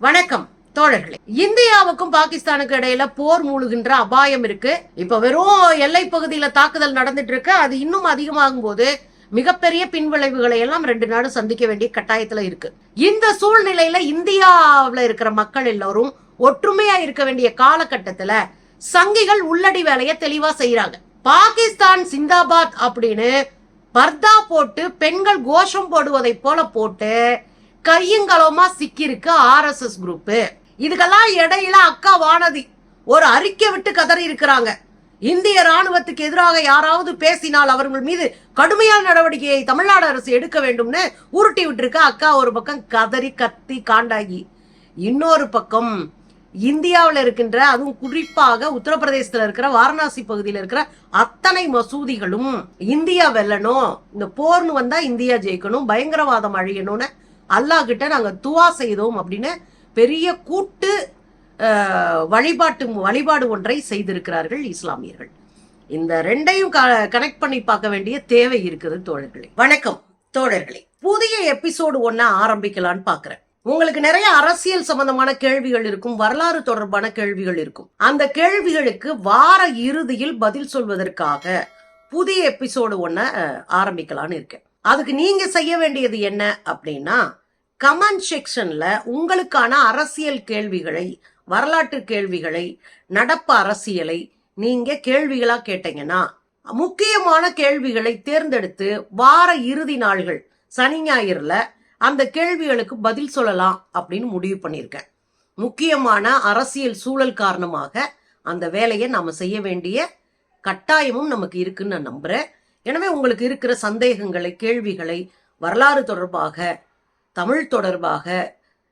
வணக்கம் தோழர்களே. இந்தியாவுக்கும் பாகிஸ்தானுக்கு இடையில போர் மூழ்கின்ற அபாயம் இருக்கு. இப்ப வெறும் எல்லை பகுதியில தாக்குதல் நடந்துட்டு இருக்கு. அது இன்னும் அதிகமாகும் போது மிகப்பெரிய பின்விளைவுகளை எல்லாம் ரெண்டு நாடும் சந்திக்க வேண்டிய கட்டாயத்துல இருக்கு. இந்த சூழ்நிலையில இந்தியாவில இருக்கிற மக்கள் எல்லாரும் ஒற்றுமையா இருக்க வேண்டிய காலகட்டத்துல சங்கிகள் உள்ளடி வேலையை தெளிவா செய்யறாங்க. பாகிஸ்தான் சிந்தாபாத் அப்படின்னு பர்தா போட்டு பெண்கள் கோஷம் போடுவதை போல போட்டு கையுங்களவுமா சிக்கியிருக்கு ஆர்எஸ்எஸ் குரூப் இதுக்கெல்லாம் இடையில அக்கா வானதி ஒரு அறிக்கை விட்டு கதறி இருக்கிறாங்க. இந்திய ராணுவத்துக்கு எதிராக யாராவது பேசினால் அவர்கள் மீது கடுமையான நடவடிக்கையை தமிழ்நாடு அரசு எடுக்க வேண்டும்னு உருட்டி விட்டுருக்க. அக்கா ஒரு பக்கம் கதறி கத்தி காண்டாகி. இன்னொரு பக்கம் இந்தியாவில் இருக்கின்ற அதுவும் குறிப்பாக உத்தரப்பிரதேசத்தில் இருக்கிற வாரணாசி பகுதியில் இருக்கிற அத்தனை மசூதிகளும் இந்தியா வெல்லணும். இந்த போர்னு வந்தா இந்தியா ஜெயிக்கணும் பயங்கரவாதம் அழியணும்னு அல்லாஹ் கிட்ட நாங்கள் துவா செய்தோம் அப்படின்னு பெரிய கூட்டு வழிபாட்டு வழிபாடு ஒன்றை செய்திருக்கிறார்கள் இஸ்லாமியர்கள். இந்த ரெண்டையும் கனெக்ட் பண்ணி பார்க்க வேண்டிய தேவை இருக்குது தோழர்களே. வணக்கம் தோழர்களே. புதிய எபிசோடு ஒன்றை ஆரம்பிக்கலான்னு பாக்குறேன் உங்களுக்கு நிறைய அரசியல் சம்பந்தமான கேள்விகள் இருக்கும் வரலாறு தொடர்பான கேள்விகள் இருக்கும். அந்த கேள்விகளுக்கு வார இறுதியில் பதில் சொல்வதற்காக புதிய எபிசோடு ஒன்ன ஆரம்பிக்கலான்னு இருக்கேன். அதுக்கு நீங்க செய்ய வேண்டியது என்ன அப்படின்னா கமெண்ட் செக்ஷன்ல உங்களுக்கான அரசியல் கேள்விகளை வரலாற்று கேள்விகளை நடப்பு அரசியலை நீங்க கேள்விகளா கேட்டீங்கன்னா முக்கியமான கேள்விகளை தேர்ந்தெடுத்து வார இறுதி நாள்கள் சனி ஞாயிறுல அந்த கேள்விகளுக்கு பதில் சொல்லலாம் அப்படின்னு முடிவு பண்ணியிருக்கேன். முக்கியமான அரசியல் சூழல் காரணமாக அந்த வேலையை நாம செய்ய வேண்டிய கட்டாயமும் நமக்கு இருக்குன்னு நான் நம்புறேன். எனவே உங்களுக்கு இருக்கிற சந்தேகங்களை கேள்விகளை வரலாறு தொடர்பாக தமிழ் தொடர்பாக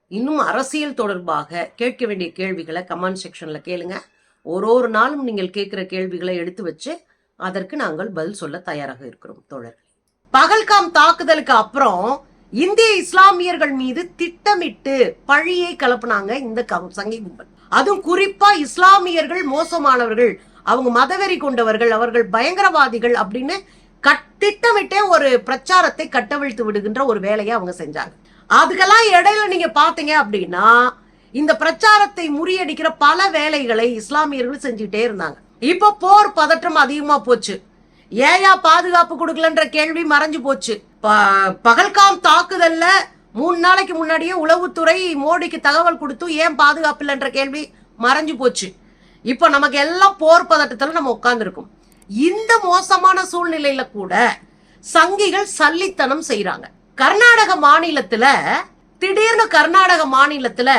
இன்னும் அரசியல் தொடர்பாக கேட்க வேண்டிய கேள்விகளை கமெண்ட் செக்ஷனில் கேளுங்க. ஒரு ஒரு நாளும் நீங்கள் கேட்குற கேள்விகளை எடுத்து வச்சு அதற்கு நாங்கள் பதில் சொல்ல தயாராக இருக்கிறோம் தோழர்கள். பகல்காம் தாக்குதலுக்கு அப்புறம் இந்திய இஸ்லாமியர்கள் மீது திட்டமிட்டு பழியை கலப்புனாங்க இந்த சங்கி கும்பல். அதுவும் குறிப்பா இஸ்லாமியர்கள் மோசமானவர்கள் அவங்க மதவெறி கொண்டவர்கள் அவர்கள் பயங்கரவாதிகள் அப்படின்னு கட்- திட்டமிட்டே ஒரு பிரச்சாரத்தை கட்டவிழ்த்து விடுகின்ற ஒரு வேலையை அவங்க செஞ்சாங்க. அதுக்கெல்லாம் இடையில நீங்க பாத்தீங்க அப்படின்னா இந்த பிரச்சாரத்தை முறியடிக்கிற பல வேலைகளை இஸ்லாமியர்கள் செஞ்சுட்டே இருந்தாங்க. இப்ப போர் பதற்றம் அதிகமா போச்சு. ஏயா பாதுகாப்பு கொடுக்கலன்ற கேள்வி மறைஞ்சு போச்சு. ப- பகல்காம் தாக்குதல்ல மூணு நாளைக்கு முன்னாடியே உளவுத்துறை மோடிக்கு தகவல் கொடுத்தும் ஏன் பாதுகாப்பு இல்லைன்ற கேள்வி மறைஞ்சு போச்சு. இப்போ நமக்கு எல்லாம் போர் பதட்டத்துல நம்ம உட்கார்ந்துருக்கோம். இந்த மோசமான சூழ்நிலையில கூட சங்கிகள் சல்லித்தனம் செய்யறாங்க கர்நாடக மாநிலத்துல திடீர்னு கர்நாடக மாநிலத்துல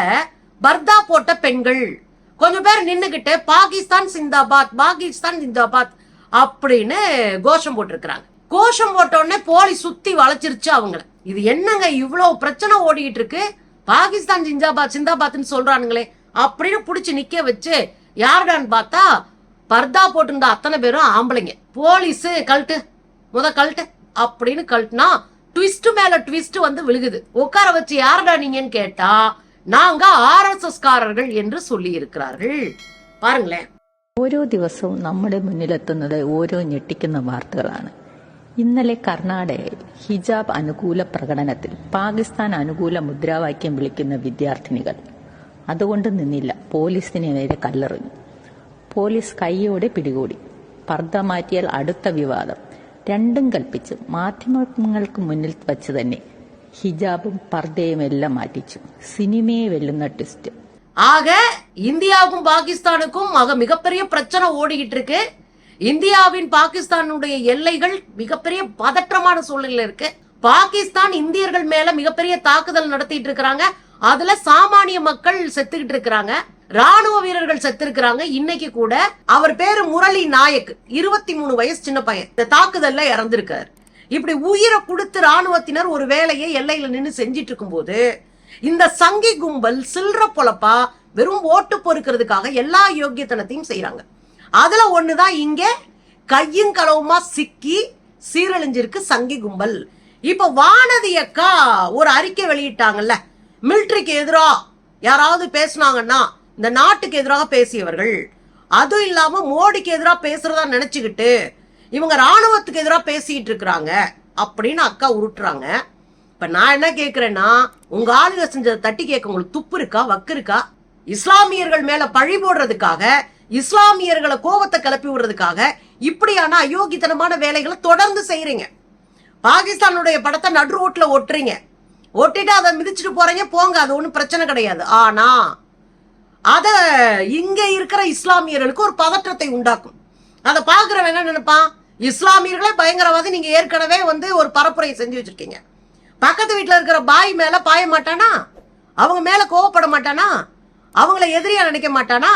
பர்தா போட்ட பெண்கள் கொஞ்சம் பேர் நின்னுகிட்டு பாகிஸ்தான் சிந்தாபாத் பாகிஸ்தான் சிந்தாபாத் அப்படின்னு கோஷம் போட்டிருக்கிறாங்க. கோஷம் போட்ட உடனே போலீஸ் சுத்தி வளைச்சிருச்சு அவங்கள. இது என்னங்க இவ்வளவு பிரச்சனை ஓடிக்கிட்டு இருக்கு? பாகிஸ்தான் சிந்தாபாத் சிந்தாபாத்னு சொல்றானுங்களே அப்படின்னு புடிச்சு நிக்க வச்சு யாருடான்னு பார்த்தா பர்தா போட்டிருந்த அத்தனை பேரும் ஆம்பளைங்க போலீஸ் கழட்டு முத கழட்டு அப்படின்னு கழட்டுனா ட்விஸ்ட் மேல ட்விஸ்ட் வந்து விழுகுது உட்கார வச்சு யாருடா நீங்கன்னு கேட்டா நாங்க ஆர்எஸ்எஸ் காரர்கள் என்று சொல்லி இருக்கிறார்கள் பாருங்களேன் ഓരോ ദിവസവും നമ്മുടെ മുന്നിലെത്തുന്നത് ഓരോ ഞെട്ടിക്കുന്ന വാർത്തകളാണ് ഇന്നലെ കർണാടകയിൽ ഹിജാബ് അനുകൂല പ്രകടനത്തിൽ പാകിസ്ഥാൻ അനുകൂല മുദ്രാവാക്യം വിളിക്കുന്ന വിദ്യാർത്ഥിനികൾ അതുകൊണ്ട് നിന്നില്ല പോലീസിന് നേരെ കല്ലെറിഞ്ഞു പോലീസ് കൈയോടെ പിടികൂടി പർദ്ദ മാറ്റിയാൽ അടുത്ത വിവാദം രണ്ടും കൽപ്പിച്ച് മാധ്യമങ്ങൾക്ക് മുന്നിൽ വച്ച് തന്നെ ഹിജാബും പർദ്ദയും എല്ലാം മാറ്റിച്ചു സിനിമയെ വെല്ലുന്ന ട്വിസ്റ്റ് ஆக இந்தியாவுக்கும் பாகிஸ்தானுக்கும் ஆக மிகப்பெரிய பிரச்சனை ஓடிக்கிட்டு இருக்கு இந்தியாவின் பாகிஸ்தானுடைய எல்லைகள் மிகப்பெரிய பதற்றமான சூழ்நிலையில இருக்கு பாகிஸ்தான் இந்தியர்கள் மேல மிகப்பெரிய தாக்குதல் நடத்திட்டு இருக்கிறாங்க அதுல சாமானிய மக்கள் செத்துக்கிட்டு இருக்கிறாங்க ராணுவ வீரர்கள் செத்து இருக்கிறாங்க இன்னைக்கு கூட அவர் பேரு முரளி நாயக். இருபத்தி மூணு வயசு சின்ன பையன். இந்த தாக்குதல்ல இறந்திருக்காரு. இப்படி உயிரை கொடுத்து ராணுவத்தினர் ஒரு வேலையை எல்லையில நின்று செஞ்சிட்டு இருக்கும்போது இந்த சங்கி கும்பல் சில்ற பொழப்பா வெறும் ஓட்டு பொறுக்கிறதுக்காக எல்லா யோக்கியத்தனத்தையும் செய்யறாங்க அதுல ஒண்ணுதான் இங்க கையும் களவுமா சிக்கி சீரழிஞ்சிருக்கு சங்கி கும்பல். இப்ப வானதி அக்கா ஒரு அறிக்கை வெளியிட்டாங்கல்ல மிலிட்ரிக்கு எதிரா யாராவது பேசுனாங்கன்னா இந்த நாட்டுக்கு எதிராக பேசியவர்கள் அதுவும் இல்லாம மோடிக்கு எதிராக பேசுறதா நினைச்சுக்கிட்டு இவங்க ராணுவத்துக்கு எதிராக பேசிட்டு இருக்கிறாங்க அப்படின்னு அக்கா உருட்டுறாங்க. இப்ப நான் என்ன கேக்குறேன்னா உங்க ஆளுங்க செஞ்சதை தட்டி கேட்க உங்களுக்கு துப்பு இருக்கா வக்கு இருக்கா? இஸ்லாமியர்கள் மேல பழி போடுறதுக்காக இஸ்லாமியர்களை கோபத்தை கிளப்பி விடுறதுக்காக இப்படியான அயோக்கித்தனமான வேலைகளை தொடர்ந்து செய்யறீங்க பாகிஸ்தானுடைய படத்தை நடு ரோட்ல ஒட்டுறீங்க. ஒட்டிட்டு அதை மிதிச்சுட்டு போறீங்க போங்க அது ஒன்றும் பிரச்சனை கிடையாது. ஆனா அதை இங்கே இருக்கிற இஸ்லாமியர்களுக்கு ஒரு பதற்றத்தை உண்டாக்கும். அதை பார்க்குறவன் என்ன நினைப்பான்? இஸ்லாமியர்களே பயங்கரவாதி நீங்கள் ஏற்கனவே வந்து ஒரு பரப்புரையை செஞ்சு வச்சுருக்கீங்க. பக்கத்து வீட்டில் இருக்கிற பாய் மேலே பாய மாட்டானா? அவங்க மேலே கோவப்பட மாட்டானா? அவங்கள எதிரியாக நினைக்க மாட்டானா?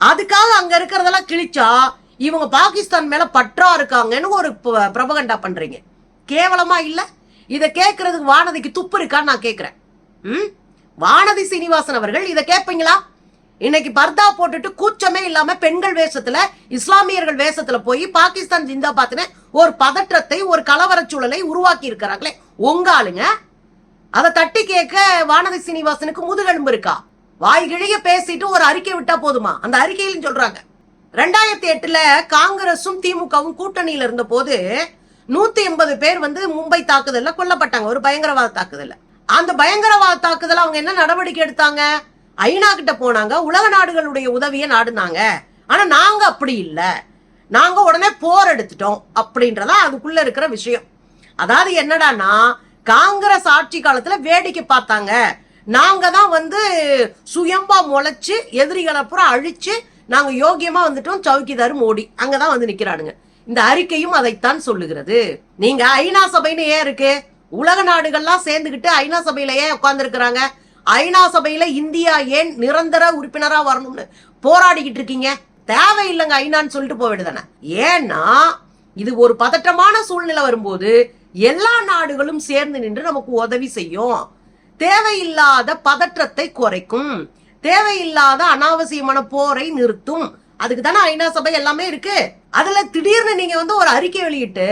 அதுக்காக அங்கே இருக்கிறதெல்லாம் கிழிச்சா இவங்க பாகிஸ்தான் மேலே பற்றா இருக்காங்கன்னு ஒரு பிரபகண்டா பண்ணுறீங்க கேவலமாக இல்லை? இதை கேட்கறதுக்கு வானதிக்கு துப்பு இருக்கான்னு நான் கேட்குறேன் ம்? வானதி சீனிவாசன் அவர்கள் இதை கேட்பீங்களா இன்னைக்கு பர்தா போட்டுட்டு கூச்சமே இல்லாம பெண்கள் வேஷத்துல இஸ்லாமியர்கள் வேஷத்துல போய் பாகிஸ்தான் ஜிந்தா பாத்தின ஒரு பதற்றத்தை ஒரு கலவரச் சூழலை உருவாக்கி இருக்கிறாங்களே உங்க ஆளுங்க அதை தட்டி கேட்க வானதி சீனிவாசனுக்கு முதுகெலும்பு இருக்கா? வாய்கிழிய பேசிட்டு ஒரு அறிக்கை விட்டா போதுமா? அந்த அறிக்கையிலும் சொல்றாங்க. ரெண்டாயிரத்தி எட்டுல காங்கிரஸும் திமுகவும் கூட்டணியில இருந்த போது நூத்தி எண்பது பேர் வந்து மும்பை தாக்குதல்ல கொல்லப்பட்டாங்க. ஒரு பயங்கரவாத தாக்குதல்ல. அந்த பயங்கரவாத தாக்குதல் அவங்க என்ன நடவடிக்கை எடுத்தாங்க? ஐநா கிட்ட போனாங்க. உலக நாடுகளுடைய உதவியை நாடுனாங்க. ஆனா நாங்க அப்படி இல்லை. நாங்க உடனே போர் எடுத்துட்டோம் அப்படின்றதா அதுக்குள்ள இருக்கிற விஷயம். அதாவது என்னடான்னா காங்கிரஸ் ஆட்சி காலத்துல வேடிக்கை பார்த்தாங்க. நாங்க தான் வந்து சுயம்பா முளைச்சு எதிரிகளை பூரா அழிச்சு நாங்க யோகியமா வந்துட்டோம். சவுக்கிதார் மோடி. அங்கதான் வந்து நிக்கிறானுங்க. இந்த அறிக்கையும் அதைத்தான் சொல்லுகிறது. நீங்க ஐநா சபைன்னு ஏன் இருக்கு? உலக நாடுகள்லாம் சேர்ந்துகிட்டு ஐநா சபையில ஏன் உட்கார்ந்து ஐநா சபையில இந்தியா ஏன் நிரந்தர உறுப்பினரா வரணும்னு போராடிக்கிட்டு இருக்கீங்க? தேவையில்லைங்க ஐநான்னு சொல்லிட்டு போக வேண்டியதானே ஏன்னா இது ஒரு பதற்றமான சூழ்நிலை வரும்போது எல்லா நாடுகளும் சேர்ந்து நின்று நமக்கு உதவி செய்யும். தேவையில்லாத பதற்றத்தை குறைக்கும். தேவையில்லாத அனாவசியமான போரை நிறுத்தும். அதுக்கு தானே ஐநா சபை எல்லாமே இருக்கு. அதுல திடீர்னு நீங்க வந்து ஒரு அறிக்கை வெளியிட்டு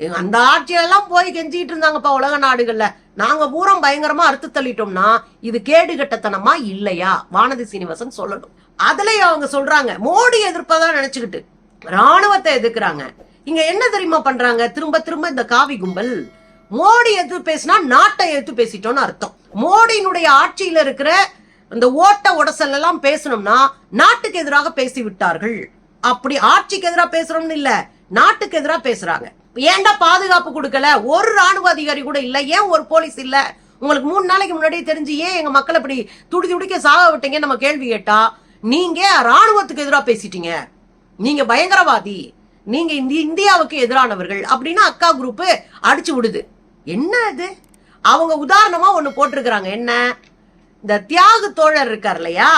அந்த ஆட்சியெல்லாம் போய் கெஞ்சிட்டு இருந்தாங்கப்பா உலக நாடுகள்ல. நாங்க பூரம் பயங்கரமா அறுத்து தள்ளிட்டோம்னா இது கேடு கட்டத்தனமா இல்லையா? வானதி சீனிவாசன் சொல்லணும். அதுலயும் அவங்க சொல்றாங்க மோடி எதிர்ப்பதான் நினைச்சுக்கிட்டு. ராணுவத்தை எதிர்க்கிறாங்க. இங்க என்ன தெரியுமா பண்றாங்க? திரும்ப திரும்ப இந்த காவி கும்பல். மோடி எதிர்த்து பேசினா நாட்டை எதிர்த்து பேசிட்டோம்னு அர்த்தம். மோடியினுடைய ஆட்சியில இருக்கிற இந்த ஓட்ட உடசல் எல்லாம் பேசணும்னா நாட்டுக்கு எதிராக பேசி விட்டார்கள் அப்படி ஆட்சிக்கு எதிராக பேசுறோம்னு இல்ல நாட்டுக்கு எதிராக பேசுறாங்க. ஏன்டா பாதுகாப்பு கொடுக்கல? ஒரு ராணுவ அதிகாரி கூட இல்லை. ஏன் ஒரு போலீஸ் இல்லை? உங்களுக்கு மூணு நாளைக்கு முன்னாடியே தெரிஞ்சு ஏன் எங்கள் மக்கள் இப்படி துடி துடிக்க சாக விட்டீங்க? நம்ம கேள்வி கேட்டா நீங்க ராணுவத்துக்கு எதிராக பேசிட்டீங்க. நீங்க பயங்கரவாதி. நீங்க இந்தி இந்தியாவுக்கு எதிரானவர்கள் அப்படின்னு அக்கா குரூப்பு அடிச்சு விடுது. என்ன இது? அவங்க உதாரணமா ஒன்று போட்டிருக்கிறாங்க. என்ன? இந்த தியாகு தோழர் இருக்கார் இல்லையா?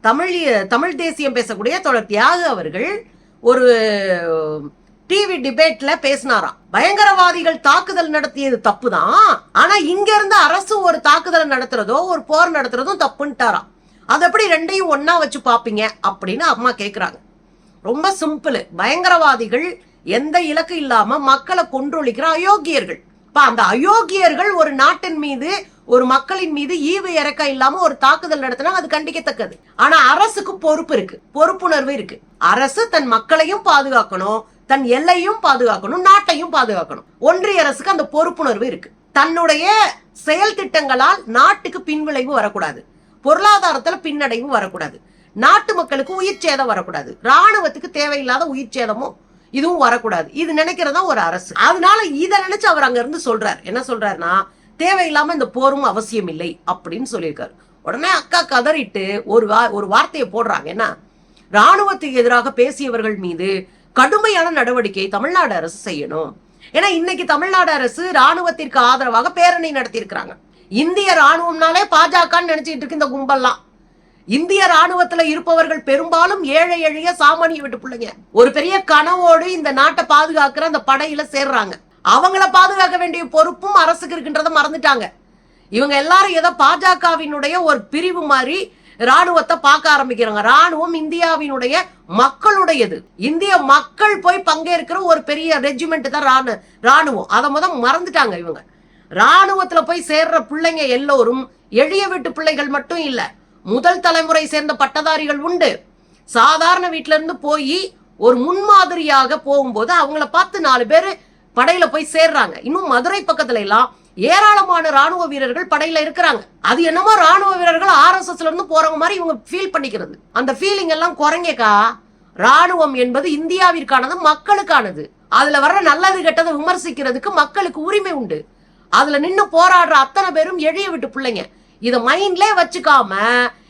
தமிழ் தமிழ் தேசியம் பேசக்கூடிய தோழர் தியாகு அவர்கள் ஒரு டிவி டிபேட்ல பேசினாராம். பயங்கரவாதிகள் தாக்குதல் நடத்தியது தப்புதான். ஆனா இங்க இருந்து அரசு ஒரு தாக்குதல் நடத்துறதோ ஒரு போர் நடத்துறதும் தப்புன்ட்டாராம். அது எப்படி ரெண்டையும் ஒன்னா வச்சு பாப்பீங்க அப்படின்னு அம்மா கேக்குறாங்க. ரொம்ப சிம்பிள். பயங்கரவாதிகள் எந்த இலக்கு இல்லாம மக்களை கொன்றொழிக்கிற அயோக்கியர்கள். இப்ப அந்த அயோக்கியர்கள் ஒரு நாட்டின் மீது ஒரு மக்களின் மீது ஈவு இறக்க இல்லாம ஒரு தாக்குதல் நடத்தினா அது கண்டிக்கத்தக்கது. ஆனா அரசுக்கு பொறுப்பு இருக்கு. பொறுப்புணர்வு இருக்கு. அரசு தன் மக்களையும் பாதுகாக்கணும். தன் எல்லையும் பாதுகாக்கணும் நாட்டையும் பாதுகாக்கணும். ஒன்றிய அரசுக்கு அந்த பொறுப்புணர்வு இருக்கு. தன்னுடைய செயல் திட்டங்களால் நாட்டுக்கு பின்விளைவு வரக்கூடாது. பொருளாதாரத்துல பின்னடைவு வரக்கூடாது. நாட்டு மக்களுக்கு உயிர் சேதம் வரக்கூடாது. ராணுவத்துக்கு தேவையில்லாத உயிர் சேதமும் இதுவும் வரக்கூடாது. இது நினைக்கிறதா ஒரு அரசு. அதனால இதை நினைச்சு அவர் அங்க இருந்து சொல்றாரு. என்ன சொல்றாருன்னா தேவையில்லாம இந்த போரும் அவசியம் இல்லை அப்படின்னு சொல்லியிருக்காரு. உடனே அக்கா கதறிட்டு ஒரு வா ஒரு வார்த்தையை போடுறாங்க. என்ன? ராணுவத்துக்கு எதிராக பேசியவர்கள் மீது கடுமையான நடவடிக்கையை தமிழ்நாடு அரசு செய்யணும். ஏன்னா இன்னைக்கு தமிழ்நாடு அரசு ராணுவத்திற்கு ஆதரவாக பேரணி நடத்தியிருக்கிறாங்க. இந்திய ராணுவம்னாலே பாஜகன்னு நினைச்சிட்டு இருக்கு இந்த கும்பல்லாம். இந்திய ராணுவத்துல இருப்பவர்கள் பெரும்பாலும் ஏழை எளிய சாமானிய விட்டு பிள்ளைங்க. ஒரு பெரிய கனவோடு இந்த நாட்டை பாதுகாக்கிற அந்த படையில சேர்றாங்க. அவங்கள பாதுகாக்க வேண்டிய பொறுப்பும் அரசுக்கு இருக்கின்றத மறந்துட்டாங்க. இவங்க எல்லாரும் ஏதோ பாஜகவினுடைய ஒரு பிரிவு மாதிரி ராணுவத்தை பார்க்க ஆரம்பிக்கிறாங்க ராணுவம் இந்தியாவினுடைய மக்களுடையது. இந்திய மக்கள் போய் பங்கேற்கிற ஒரு பெரிய ரெஜிமெண்ட் தான் ராணு ராணுவம் அதை முத மறந்துட்டாங்க இவங்க. ராணுவத்துல போய் சேர்ற பிள்ளைங்க எல்லோரும் எளிய வீட்டு பிள்ளைகள் மட்டும் இல்ல முதல் தலைமுறை சேர்ந்த பட்டதாரிகள் உண்டு. சாதாரண வீட்டுல இருந்து போய் ஒரு முன்மாதிரியாக போகும்போது அவங்கள பார்த்து நாலு பேர் படையில போய் சேர்றாங்க. இன்னும் மதுரை பக்கத்துல எல்லாம் ஏராளமான ராணுவ வீரர்கள் படையில இருக்கிறாங்க. அது என்னமோ ராணுவ வீரர்கள் ஆர்எஸ்எஸ்ல இருந்து போறவங்க மாதிரி இவங்க ஃபீல் பண்ணிக்கிறது. அந்த ஃபீலிங் எல்லாம் குறைங்கக்கா. ராணுவம் என்பது இந்தியாவிற்கானது மக்களுக்கானது. அதுல வர்ற நல்லது கெட்டதை விமர்சிக்கிறதுக்கு மக்களுக்கு உரிமை உண்டு. அதுல நின்னு போராடுற அத்தனை பேரும் எழிய விட்டு பிள்ளைங்க. இதை மைண்ட்லே வச்சுக்காம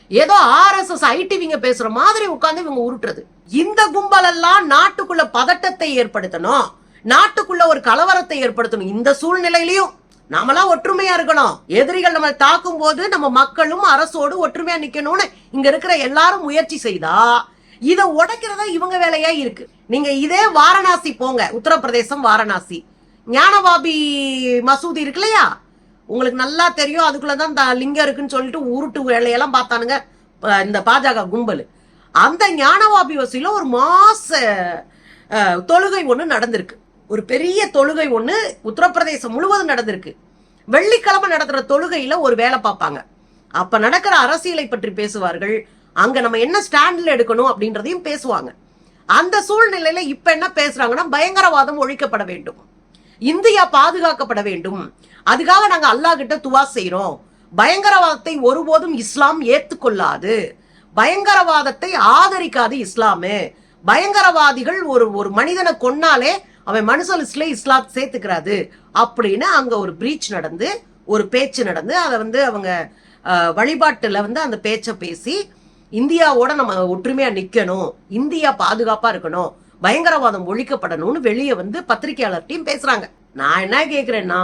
ஏதோ ஆர்எஸ்எஸ் ஐடிவிங்க பேசுற மாதிரி உட்காந்து இவங்க உருட்டுறது. இந்த கும்பல் எல்லாம் நாட்டுக்குள்ள பதட்டத்தை ஏற்படுத்தணும். நாட்டுக்குள்ள ஒரு கலவரத்தை ஏற்படுத்தணும். இந்த சூழ்நிலையிலையும். நாமெல்லாம் ஒற்றுமையா இருக்கணும். எதிரிகள் நம்ம தாக்கும் போது நம்ம மக்களும் அரசோடு ஒற்றுமையா நிக்கணும்னு இங்க இருக்கிற எல்லாரும் முயற்சி செய்தா இதை உடைக்கிறதா இவங்க வேலையா இருக்கு. நீங்க இதே வாரணாசி போங்க. உத்தரப்பிரதேசம் வாரணாசி. ஞானவாபி மசூதி இருக்கு இல்லையா? உங்களுக்கு நல்லா தெரியும். அதுக்குள்ளதான் இந்த லிங்கம் இருக்குன்னு சொல்லிட்டு உருட்டு வேலையெல்லாம் பார்த்தானுங்க. இந்த பாஜக கும்பல். அந்த ஞானவாபி வசூல ஒரு மாச தொழுகை ஒன்று நடந்திருக்கு. ஒரு பெரிய தொழுகை ஒன்று உத்தரப்பிரதேசம் முழுவதும் நடந்திருக்கு. வெள்ளிக்கிழமை நடத்துகிற தொழுகையில் ஒரு வேலை பார்ப்பாங்க. அப்போ நடக்கிற அரசியலை பற்றி பேசுவார்கள். அங்கே நம்ம என்ன ஸ்டாண்டில் எடுக்கணும் அப்படின்றதையும் பேசுவாங்க. அந்த சூழ்நிலையில இப்ப என்ன பேசுறாங்கன்னா பயங்கரவாதம் ஒழிக்கப்பட வேண்டும். இந்தியா பாதுகாக்கப்பட வேண்டும். அதுக்காக நாங்க அல்லாஹ் கிட்ட துவா செய்கிறோம் பயங்கரவாதத்தை ஒருபோதும் இஸ்லாம் ஏத்துக்கொள்ளாது. பயங்கரவாதத்தை ஆதரிக்காது இஸ்லாமு. பயங்கரவாதிகள் ஒரு ஒரு மனிதனை கொன்னாலே அவன் மனுஷ லிஸ்ட்ல இஸ்லாம் சேர்த்துக்கிறாது அப்படின்னு அங்க ஒரு பிரீச் நடந்து ஒரு பேச்சு நடந்து அதை வந்து அவங்க வழிபாட்டில் வழிபாட்டுல வந்து அந்த பேச்சை பேசி இந்தியாவோட நம்ம ஒற்றுமையா நிக்கணும் இந்தியா பாதுகாப்பா இருக்கணும் பயங்கரவாதம் ஒழிக்கப்படணும்னு வெளியே வந்து பத்திரிகையாளர்கிட்டையும் பேசுறாங்க. நான் என்ன கேக்குறேன்னா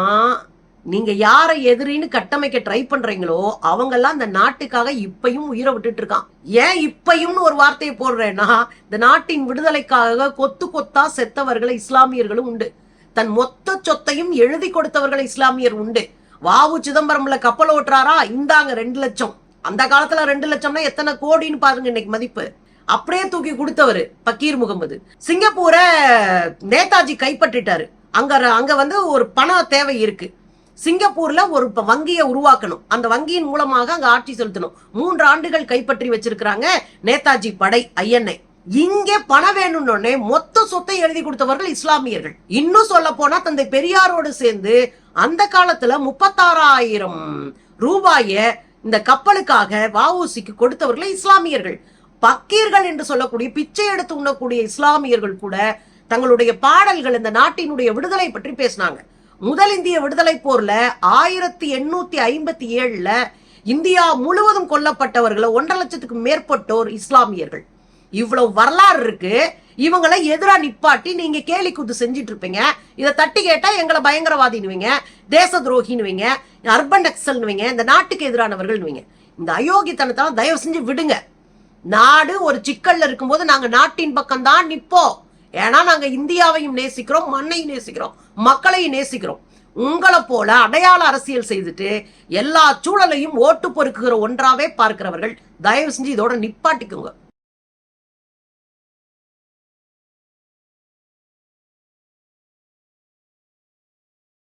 நீங்க யாரை எதிரின்னு கட்டமைக்க ட்ரை பண்றீங்களோ அவங்க எல்லாம் இந்த நாட்டுக்காக இப்பயும் உயிரை விட்டுட்டு இருக்கான். ஏன் இப்பையும்னு ஒரு வார்த்தையை போடுறேன்னா இந்த நாட்டின் விடுதலைக்காக கொத்து கொத்தா செத்தவர்களை இஸ்லாமியர்களும் உண்டு. தன் மொத்த சொத்தையும் எழுதி கொடுத்தவர்களை இஸ்லாமியர் உண்டு. வாவு சிதம்பரம்ல கப்பல் ஓட்டுறாரா? இந்தாங்க ரெண்டு லட்சம். அந்த காலத்துல ரெண்டு லட்சம்னா எத்தனை கோடின்னு பாருங்க இன்னைக்கு மதிப்பு. அப்படியே தூக்கி கொடுத்தவர் பக்கீர் முகமது. சிங்கப்பூரை நேதாஜி கைப்பற்றிட்டாரு. அங்க அங்க வந்து ஒரு பண தேவை இருக்கு. சிங்கப்பூர்ல ஒரு வங்கியை உருவாக்கணும். அந்த வங்கியின் மூலமாக அங்க ஆட்சி செலுத்தணும். மூன்று ஆண்டுகள் கைப்பற்றி வச்சிருக்கிறாங்க நேதாஜி படை ஐஎன்ஐ இங்கே பணம் வேணும்னே மொத்த சொத்தை எழுதி கொடுத்தவர்கள் இஸ்லாமியர்கள். இன்னும் சொல்ல போனா தந்தை பெரியாரோடு சேர்ந்து அந்த காலத்துல முப்பத்தாறாயிரம் ரூபாய இந்த கப்பலுக்காக வஉசிக்கு கொடுத்தவர்கள் இஸ்லாமியர்கள். பக்கீர்கள் என்று சொல்லக்கூடிய பிச்சை எடுத்து உண்ணக்கூடிய இஸ்லாமியர்கள் கூட தங்களுடைய பாடல்கள் இந்த நாட்டினுடைய விடுதலை பற்றி பேசினாங்க. முதல் இந்திய விடுதலை போர்ல ஆயிரத்தி எண்ணூத்தி ஐம்பத்தி ஏழுல இந்தியா முழுவதும் கொல்லப்பட்டவர்கள் ஒன்றரை லட்சத்துக்கு மேற்பட்டோர் இஸ்லாமியர்கள். இவ்வளவு வரலாறு இருக்கு. இவங்களை எதிரா நிப்பாட்டி நீங்க கேலி குத்து செஞ்சிட்டு இருப்பீங்க. இதை தட்டி கேட்டா எங்களை பயங்கரவாதினுவீங்க தேச துரோகினுவீங்க அர்பன் நக்சல்னுவீங்க இந்த நாட்டுக்கு எதிரானவர்கள்னுவீங்க இந்த அயோக்கியத்தனத்தால தயவு செஞ்சு விடுங்க. நாடு ஒரு சிக்கல்ல இருக்கும்போது நாங்க நாட்டின் பக்கம் தான் நிப்போம் ஏன்னா நாங்க இந்தியாவையும் நேசிக்கிறோம் மண்ணையும் நேசிக்கிறோம். மக்களையும் நேசிக்கிறோம். உங்களை போல அடையாள அரசியல் செய்துட்டு எல்லா சூழலையும் ஓட்டு பொறுக்குகிற ஒன்றாவே பார்க்கிறவர்கள் தயவு செஞ்சு இதோட நிப்பாட்டிக்குங்க.